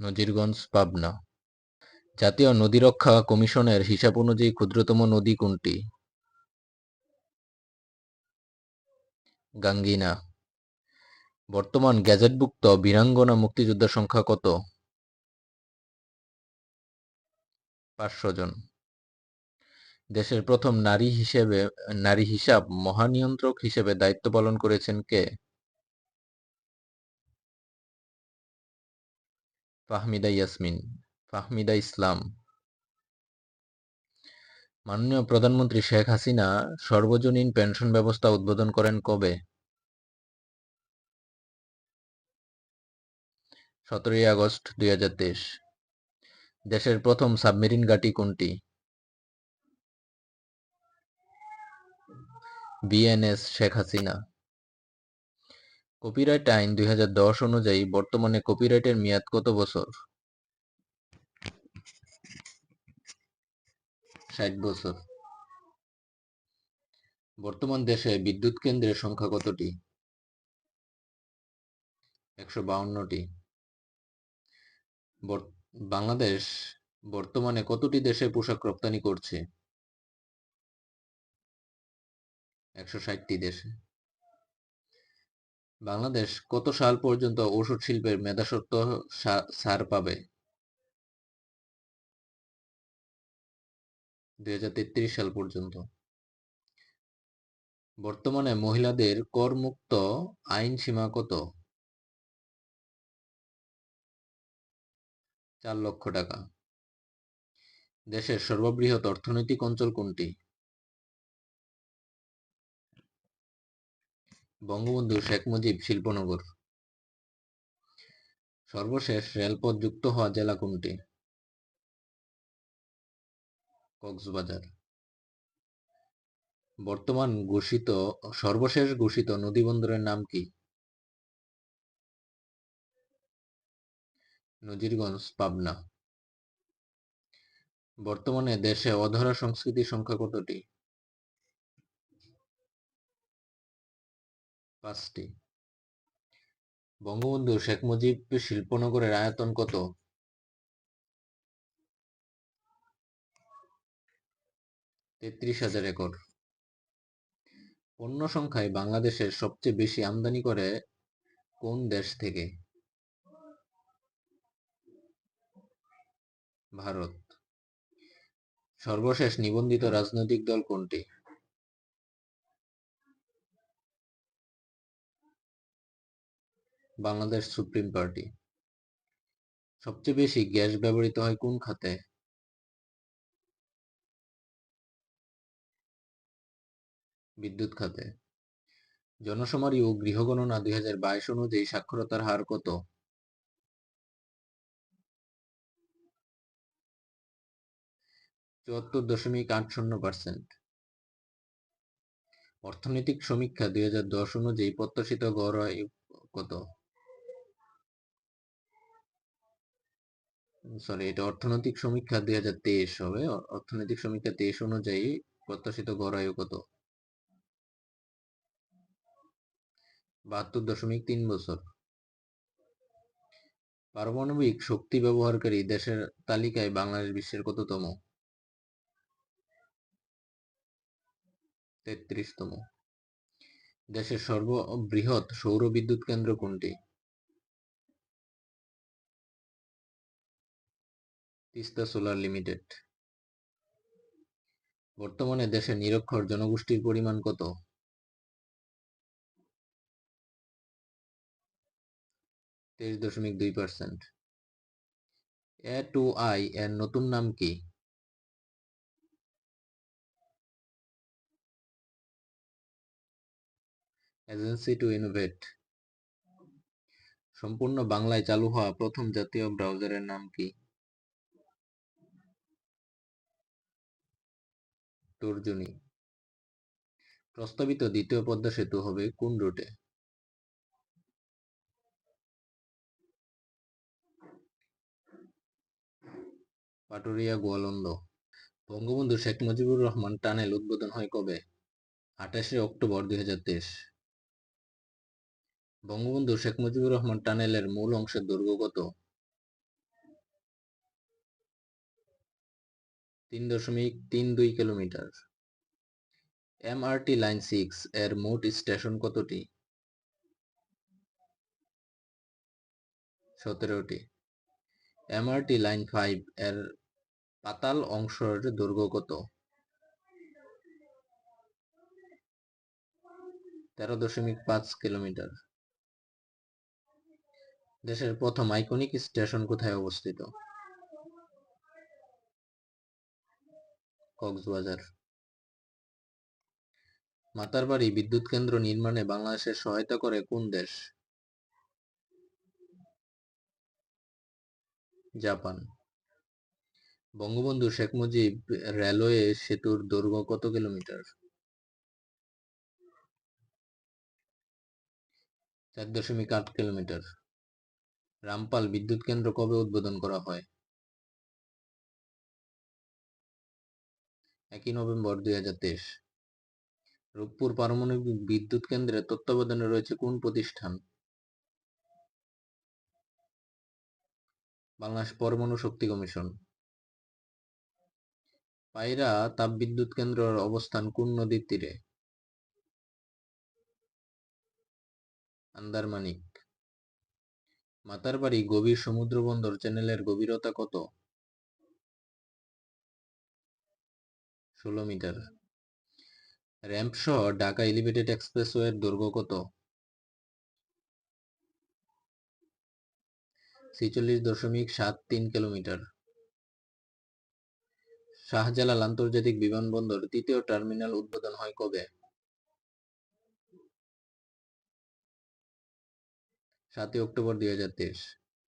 নজিরগঞ্জ পাবনা। জাতীয় নদী রক্ষা কমিশনের হিসাব অনুযায়ী ক্ষুদ্রতম নদী কোনটি? গাঙ্গিনা। বর্তমান গ্যাজেটভুক্ত বীরাঙ্গনা মুক্তিযোদ্ধার সংখ্যা কত? পাঁচশো জন। দেশের প্রথম নারী হিসেবে, নারী হিসাব মহানিয়ন্ত্রক হিসেবে দায়িত্ব পালন করেছেন কে? ফাহমিদা ইয়াসমিন, ফাহমিদা ইসলাম। মাননীয় প্রধানমন্ত্রী শেখ হাসিনা সর্বজনীন পেনশন ব্যবস্থা উদ্বোধন করেন কবে? সতেরোই আগস্ট দুই হাজার তেইশ। দেশের প্রথম সাবমেরিন ঘাঁটি কোনটি? বিএনএস শেখ হাসিনা। কপিরাইট আইন দুই হাজার দশ অনুযায়ী বর্তমানে কপিরাইটের মেয়াদ কত বছর? ষাট বছর। বর্তমান দেশে বিদ্যুৎ কেন্দ্রের সংখ্যা কতটি? একশো বাউন্নটি। বাংলাদেশ বর্তমানে কতটি দেশে পোশাক রপ্তানি করছে? একশো ষাটটি দেশে। বাংলাদেশ কত সাল পর্যন্ত ওষুধ শিল্পের মেধাস্বত্ব ছাড় পাবে? দুই হাজার তেত্রিশ সাল পর্যন্ত। বর্তমানে মহিলাদের করমুক্ত আইন সীমা কত? চার লক্ষ টাকা। দেশের সর্ববৃহৎ অর্থনৈতিক অঞ্চল কোনটি? বঙ্গবন্ধু শেখ মুজিব শিল্পনগর। সর্বশেষ রেলপথ যুক্ত হওয়া জেলা কোনটি? কক্সবাজার। বর্তমান ঘোষিত, সর্বশেষ ঘোষিত নদীবন্দরের নাম কি? নজিরগঞ্জ, পাবনা। বর্তমানে দেশে অধরা সংস্কৃতির সংখ্যা কতটি? পাঁচটি। বঙ্গবন্ধু শেখ মুজিব শিল্পনগরের আয়তন কত? তেত্রিশ হাজার একর। পণ্য সংখ্যায় বাংলাদেশের সবচেয়ে বেশি আমদানি করে কোন দেশ থেকে? ভারত। সর্বশেষ নিবন্ধিত রাজনৈতিক দল কোনটি? Bangladesh supreme party. সবচেয়ে বেশি গ্যাস ব্যবহৃত হয় কোন খাতে? বিদ্যুৎ খাতে। জনশুমারি ও গৃহগণনা দুই হাজার বাইশ অনুযায়ী সাক্ষরতার হার কত? চুয়াত্তর দশমিক আট শূন্য পার্সেন্ট। অর্থনৈতিক সমীক্ষা দুই হাজার দশ অনুযায়ী প্রত্যাশিত গড় কত? সরি এটা অর্থনৈতিক সমীক্ষা দুই হাজার তেইশ হবে। অর্থনৈতিক সমীক্ষা তেইশ অনুযায়ী প্রত্যাশিত গড় আয়ু কত? বাহাত্তর দশমিক তিন বছর। পারমাণবিক শক্তি ব্যবহারকারী দেশের তালিকায় বাংলাদেশ বিশ্বের কততম? তেত্রিশতম। দেশের সর্ববৃহৎ সৌর বিদ্যুৎ কেন্দ্র কোনটি? Teesta solar limited. বর্তমানে দেশে নিরক্ষর জনগোষ্ঠীর পরিমাণ কত? তেইশ দশমিক দুই পার্সেন্ট। এ টু আই এর নতুন নাম কি? Agency to innovate. সম্পূর্ণ বাংলায় চালু হওয়া প্রথম জাতীয় ব্রাউজারের নাম কি? তর্জনী প্রস্তাবিত দ্বিতীয় পদ্মা সেতু হবে কোন রুটে? পাটুরিয়া, গোয়ালন্দ। বঙ্গবন্ধু শেখ মুজিবুর রহমান টানেল উদ্বোধন হয় কবে? আঠাশে অক্টোবর দুই হাজার তেইশ। বঙ্গবন্ধু শেখ মুজিবুর রহমান টানেলের মূল অংশের দৈর্ঘ্য কত? তিন দশমিক তিন দুই কিলোমিটার। এমআরটি লাইন সিক্স এর মোট স্টেশন কতটি? সতেরোটি। এমআরটি লাইন ফাইভ এর পাতাল অংশের দৈর্ঘ্য কত? তেরো দশমিক পাঁচ কিলোমিটার। দেশের প্রথম আইকনিক স্টেশন কোথায় অবস্থিত? কক্সবাজার। মাতারবাড়ি বিদ্যুৎ কেন্দ্র নির্মাণে বাংলাদেশের সহায়তা করে কোন দেশ? জাপান। বঙ্গবন্ধু শেখ মুজিব রেলওয়ে সেতুর দৈর্ঘ্য কত কিলোমিটার? চার দশমিক আট কিলোমিটার। রামপাল বিদ্যুৎ কেন্দ্র কবে উদ্বোধন করা হয়? একই নভেম্বর দুই হাজার তেইশ। রূপপুর পারমাণবিক বিদ্যুৎ কেন্দ্রের তত্ত্বাবধানে রয়েছে কোন প্রতিষ্ঠান? বাংলাদেশ পরমাণু শক্তি কমিশন। পায়রা তাপবিদ্যুৎ কেন্দ্রের অবস্থান কোন নদীর তীরে? আন্দারমানিক। মাতারবাড়ি গভীর সমুদ্র বন্দর চ্যানেলের গভীরতা কত? ষোলো মিটার। র্যাম্প সহ ঢাকা এলিভেটেড এক্সপ্রেসওয়ের দৈর্ঘ্য কত? ছেচল্লিশ দশমিক সাত তিন কিলোমিটার। শাহজালাল আন্তর্জাতিক বিমানবন্দর তৃতীয় টার্মিনাল উদ্বোধন হয় কবে? সাতই অক্টোবর দুই হাজার তেইশ।